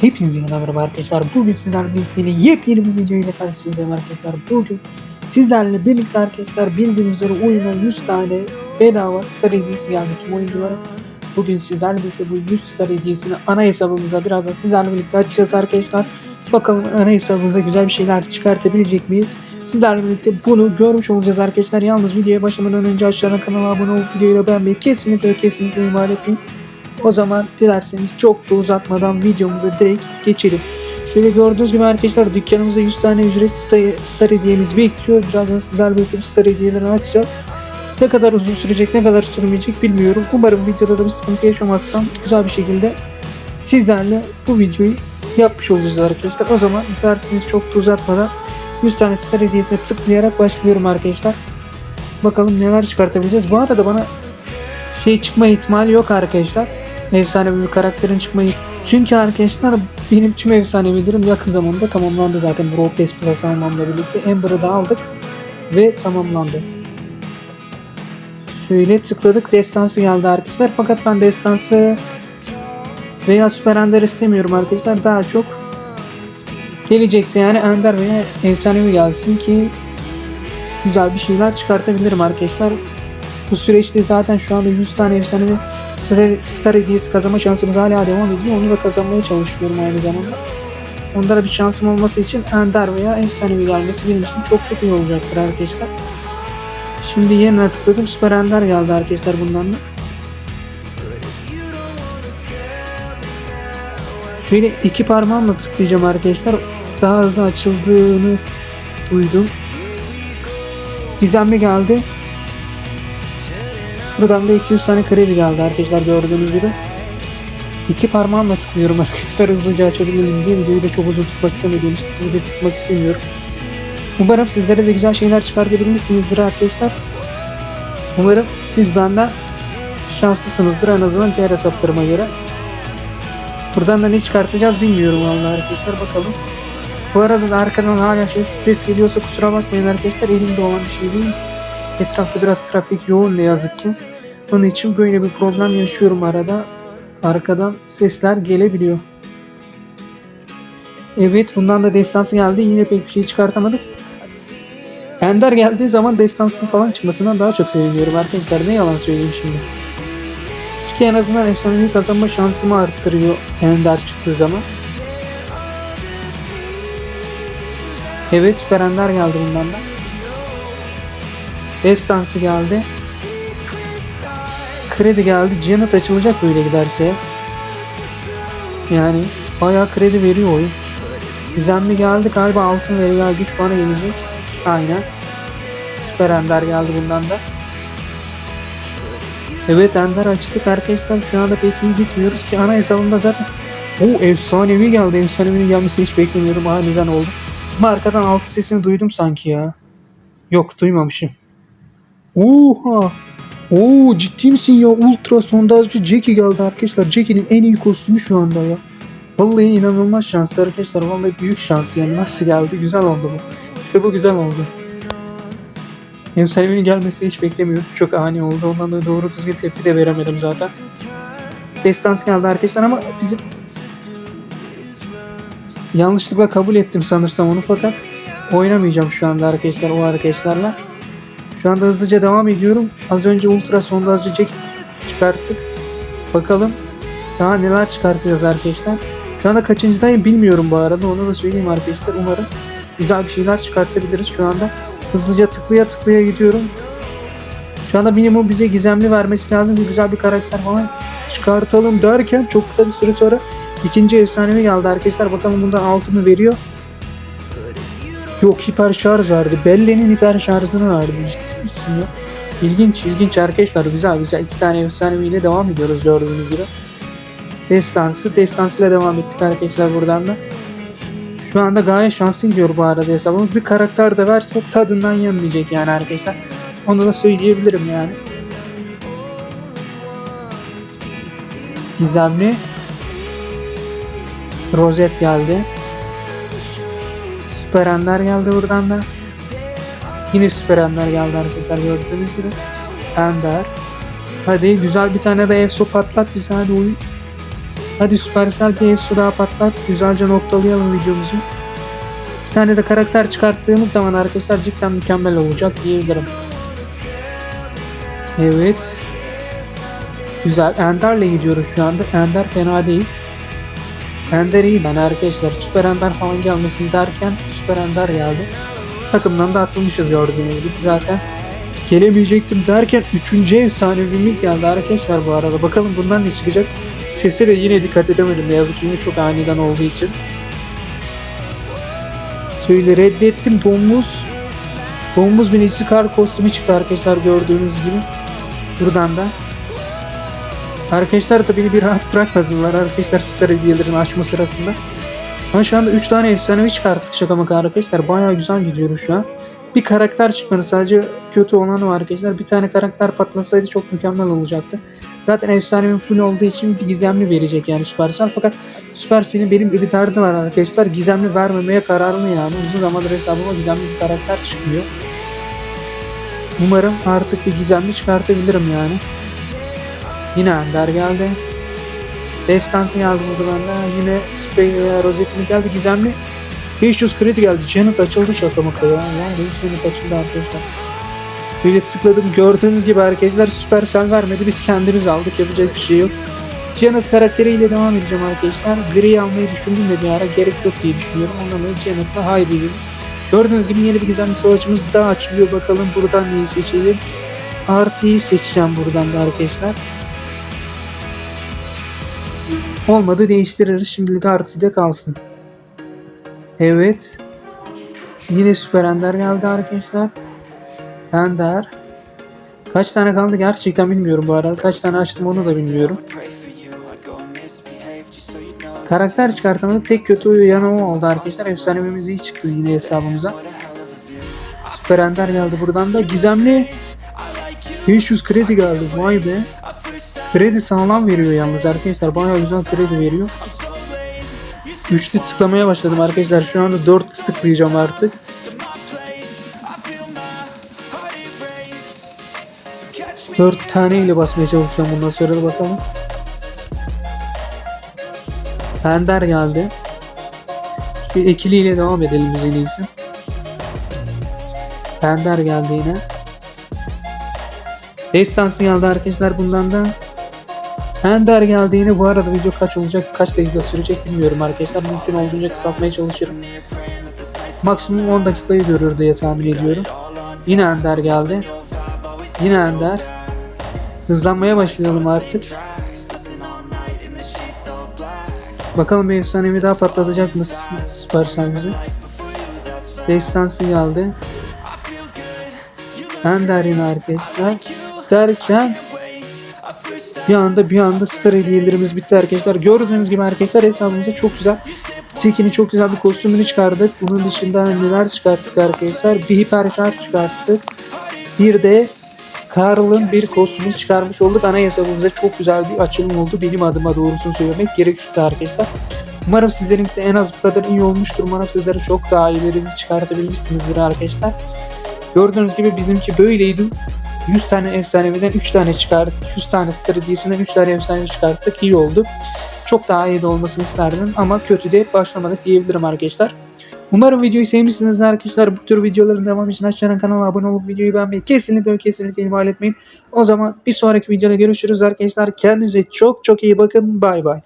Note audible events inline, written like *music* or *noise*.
Hepinize yeni merhaba arkadaşlar. Bugün sizlerle birlikte yepyeni bir video ile karşınızdayım arkadaşlar. Bugün sizlerle birlikte arkadaşlar bildiğiniz üzere oyuna 100 tane bedava star hediyesi geldi tüm oyunculara. Bugün sizlerle birlikte bu 100 star hediyesini ana hesabımıza birazdan sizlerle birlikte açacağız arkadaşlar. Bakalım ana hesabımıza güzel bir şeyler çıkartabilecek miyiz? Sizlerle birlikte bunu görmüş olacağız arkadaşlar. Yalnız videoya başlamadan önce aşağıdan kanala abone olup videoyu da beğenmeyi kesinlikle kesinlikle ihmal etmeyin. O zaman dilerseniz çok da uzatmadan videomuza direkt geçelim. Şöyle gördüğünüz gibi arkadaşlar dükkanımızda 100 tane ücretsiz star, star hediyemiz bekliyor. Birazdan sizlerle birlikte bu star hediyelerini açacağız. Ne kadar uzun sürecek ne kadar sürmeyecek bilmiyorum. Umarım videoda da bir sıkıntı yaşamazsam güzel bir şekilde sizlerle bu videoyu yapmış olacağız arkadaşlar. O zaman dilerseniz çok da uzatmadan 100 tane star hediyesine tıklayarak başlıyorum arkadaşlar. Bakalım neler çıkartabileceğiz. Bu arada bana şey çıkma ihtimali yok arkadaşlar. Efsane bir karakterin çıkma Çünkü arkadaşlar benim tüm efsanevelerim yakın zamanda tamamlandı zaten. Brawl Pass Plus almamla birlikte Amber'ı da aldık ve tamamlandı. Şöyle tıkladık destansı geldi arkadaşlar. Fakat ben destansı veya süper ender istemiyorum arkadaşlar. Daha çok gelecekse yani ender veya efsanevi gelsin ki güzel bir şeyler çıkartabilirim arkadaşlar. Bu süreçte zaten şu anda 100 tane efsanevi star, star hediyesi kazanma şansımız hala devam ediyor. Onu da kazanmaya çalışıyorum aynı zamanda. Onlara bir şansım olması için ender veya efsanevi gelmesi benim için çok çok iyi olacaktır arkadaşlar. Şimdi yeniden tıkladım. Süper ender geldi arkadaşlar bundan da. Şöyle iki parmağımla tıklayacağım arkadaşlar. Daha hızlı açıldığını duydum. Gizemli geldi. Buradan da 200 tane kredi geldi arkadaşlar gördüğünüz gibi. İki parmağımla tıklıyorum *laughs* arkadaşlar hızlıca açabilelim diye videoyu da çok uzun tutmak istemediğim için sizi de tutmak istemiyorum. Umarım sizlere de güzel şeyler çıkartabilmişsinizdir arkadaşlar. Umarım siz benden şanslısınızdır en azından diğer hesaplarıma göre. Buradan da ne çıkartacağız bilmiyorum vallahi arkadaşlar bakalım. Bu arada da arkadan hala şey ses geliyorsa kusura bakmayın arkadaşlar elimde olan bir şey değil. Etrafta biraz trafik yoğun ne yazık ki. Onun için böyle bir problem yaşıyorum arada. Arkadan sesler gelebiliyor. Evet bundan da destansı geldi. Yine pek bir şey çıkartamadık. Ender geldiği zaman destansın falan çıkmasından daha çok seviniyorum arkadaşlar. Ne yalan söyleyeyim şimdi. Çünkü en azından efsanevi kazanma şansımı arttırıyor Ender çıktığı zaman. Evet süper Ender geldi bundan da. Destansı geldi. Kredi geldi. Janet açılacak böyle giderse. Yani bayağı kredi veriyor oyun. Gizemli geldi galiba altın veya güç bana gelecek. Aynen. Süper Ender geldi bundan da. Evet Ender açtık arkadaşlar. Şu anda pek iyi gitmiyoruz ki ana hesabımda zaten o efsanevi geldi. Efsanevinin gelmesini hiç beklemiyorum. Aniden oldu. Ama arkadan altı sesini duydum sanki ya. Yok duymamışım. Oha. Oo ciddi misin ya? Ultra sondajcı Jackie geldi arkadaşlar. Jackie'nin en iyi kostümü şu anda ya. Vallahi inanılmaz şanslı arkadaşlar. Vallahi büyük şans yani. Nasıl geldi? Güzel oldu bu. İşte bu güzel oldu. Efsanevi'nin gelmesini hiç beklemiyordum. Çok ani oldu. Ondan da doğru düzgün tepki de veremedim zaten. Destans geldi arkadaşlar ama bizim yanlışlıkla kabul ettim sanırsam onu fakat oynamayacağım şu anda arkadaşlar o arkadaşlarla. Şu anda hızlıca devam ediyorum. Az önce ultra sondajcı Jack çıkarttık. Bakalım daha neler çıkartacağız arkadaşlar. Şu anda kaçıncıdayım bilmiyorum bu arada. Onu da söyleyeyim arkadaşlar. Umarım güzel bir şeyler çıkartabiliriz şu anda. Hızlıca tıklaya tıklaya gidiyorum. Şu anda minimum bize gizemli vermesi lazım. Bir güzel bir karakter falan çıkartalım derken çok kısa bir süre sonra ikinci efsanevi geldi arkadaşlar. Bakalım bundan altı mı veriyor? Yok hiper şarj verdi. Belle'nin hiper şarjını verdi. Ya? İlginç ilginç arkadaşlar. Güzel güzel. iki tane efsaneviyle devam ediyoruz gördüğünüz gibi. Destansı. Destansı ile devam ettik arkadaşlar buradan da. Şu anda gayet şanslı gidiyor bu arada hesabımız. Bir karakter de verse tadından yenmeyecek yani arkadaşlar. Onu da söyleyebilirim yani. Gizemli. Rozet geldi. Süper geldi buradan da. Yine Süper Ender geldi arkadaşlar gördüğünüz gibi. Ender. Hadi güzel bir tane de Efso patlat bize hadi oyun. Hadi Supercell bir hepsi daha patlat. Güzelce noktalayalım videomuzu. Bir tane de karakter çıkarttığımız zaman arkadaşlar cidden mükemmel olacak diyebilirim. Evet. Güzel. Ender'le gidiyoruz şu anda. Ender fena değil. Ender iyi ben arkadaşlar. Süper Ender falan gelmesin derken Süper Ender geldi. Takımdan da atılmışız gördüğünüz gibi zaten. Gelemeyecektim derken 3. efsanevimiz geldi arkadaşlar bu arada. Bakalım bundan ne çıkacak. Sese de yine dikkat edemedim. Ne yazık ki çok aniden olduğu için. Şöyle reddettim domuz. Domuz binisi kar kostümü çıktı arkadaşlar gördüğünüz gibi. Buradan da. Arkadaşlar da beni bir rahat bırakmadılar arkadaşlar star hediyelerini açma sırasında. Ama şu anda 3 tane efsanevi çıkarttık şaka maka arkadaşlar. Bayağı güzel gidiyoruz şu an. Bir karakter çıkmadı sadece kötü olanı var arkadaşlar. Bir tane karakter patlasaydı çok mükemmel olacaktı. Zaten efsanevi full olduğu için bir gizemli verecek yani Supercell. Fakat Supercell'in benim bir derdi var arkadaşlar. Gizemli vermemeye kararlı yani. Uzun zamandır hesabıma gizemli bir karakter çıkmıyor. Umarım artık bir gizemli çıkartabilirim yani. Yine Ender geldi. Destansı geldi burada bende. Yine Spray veya Rosette'imiz geldi. Gizemli. 500 kredi geldi. Janet açıldı şaka maka ya. Yani Janet açıldı arkadaşlar. Böyle tıkladım. Gördüğünüz gibi arkadaşlar Supercell vermedi. Biz kendimiz aldık. Yapacak bir şey yok. Janet karakteriyle devam edeceğim arkadaşlar. Gri'yi almayı düşündüm de bir ara gerek yok diye düşünüyorum. Ondan dolayı Janet'la haydi dedim. Gördüğünüz gibi yeni bir gizemli savaşımız daha açılıyor. Bakalım buradan neyi seçelim. Artıyı seçeceğim buradan da arkadaşlar. Olmadı değiştiririz. Şimdilik artıda kalsın. Evet. Yine süper ender geldi arkadaşlar. Ender. Kaç tane kaldı gerçekten bilmiyorum bu arada. Kaç tane açtım onu da bilmiyorum. Karakter çıkartamadık. Tek kötü yanı o oldu arkadaşlar. Efsanemiz iyi çıktı yine hesabımıza. Süper ender geldi buradan da. Gizemli 500 kredi geldi. Vay be. Kredi sağlam veriyor yalnız arkadaşlar. Bayağı güzel kredi veriyor. Üçlü tıklamaya başladım arkadaşlar. Şu anda 4 tıklayacağım artık. Dört tane ile basmaya çalışacağım bundan sonra da bakalım. Ender geldi. Bir ikiliyle devam edelim biz en iyisi. Ender geldi yine. Destansı geldi arkadaşlar bundan da. Ender geldi yine. Bu arada video kaç olacak, kaç dakika sürecek bilmiyorum arkadaşlar. Mümkün olduğunca kısaltmaya çalışırım. Maksimum 10 dakikayı görür diye tahmin ediyorum. Yine Ender geldi. Yine Ender. Hızlanmaya başlayalım artık. Bakalım bir efsanevi daha patlatacak mı Supercell bizi? Destansı geldi. Ender yine arkadaşlar. Derken bir anda bir anda star hediyelerimiz bitti arkadaşlar. Gördüğünüz gibi arkadaşlar hesabımıza çok güzel Jackie'nin çok güzel bir kostümünü çıkardık. Bunun dışında neler çıkarttık arkadaşlar? Bir hiperşarj çıkarttık. Bir de Carl'ın bir kostümünü çıkarmış olduk. Ana hesabımıza çok güzel bir açılım oldu. Benim adıma doğrusunu söylemek gerekirse arkadaşlar. Umarım sizlerinki de en az bu kadar iyi olmuştur. Umarım sizlere çok daha iyilerini çıkartabilmişsinizdir arkadaşlar. Gördüğünüz gibi bizimki böyleydi. 100 tane efsaneviden 3 tane çıkardık. 100 tane star hediyesinden 3 tane efsane çıkarttık. İyi oldu. Çok daha iyi de olmasını isterdim ama kötü de başlamadık diyebilirim arkadaşlar. Umarım videoyu sevmişsiniz arkadaşlar. Bu tür videoların devamı için aşağıdan kanala abone olup videoyu beğenmeyi kesinlikle kesinlikle ihmal etmeyin. O zaman bir sonraki videoda görüşürüz arkadaşlar. Kendinize çok çok iyi bakın. Bay bay.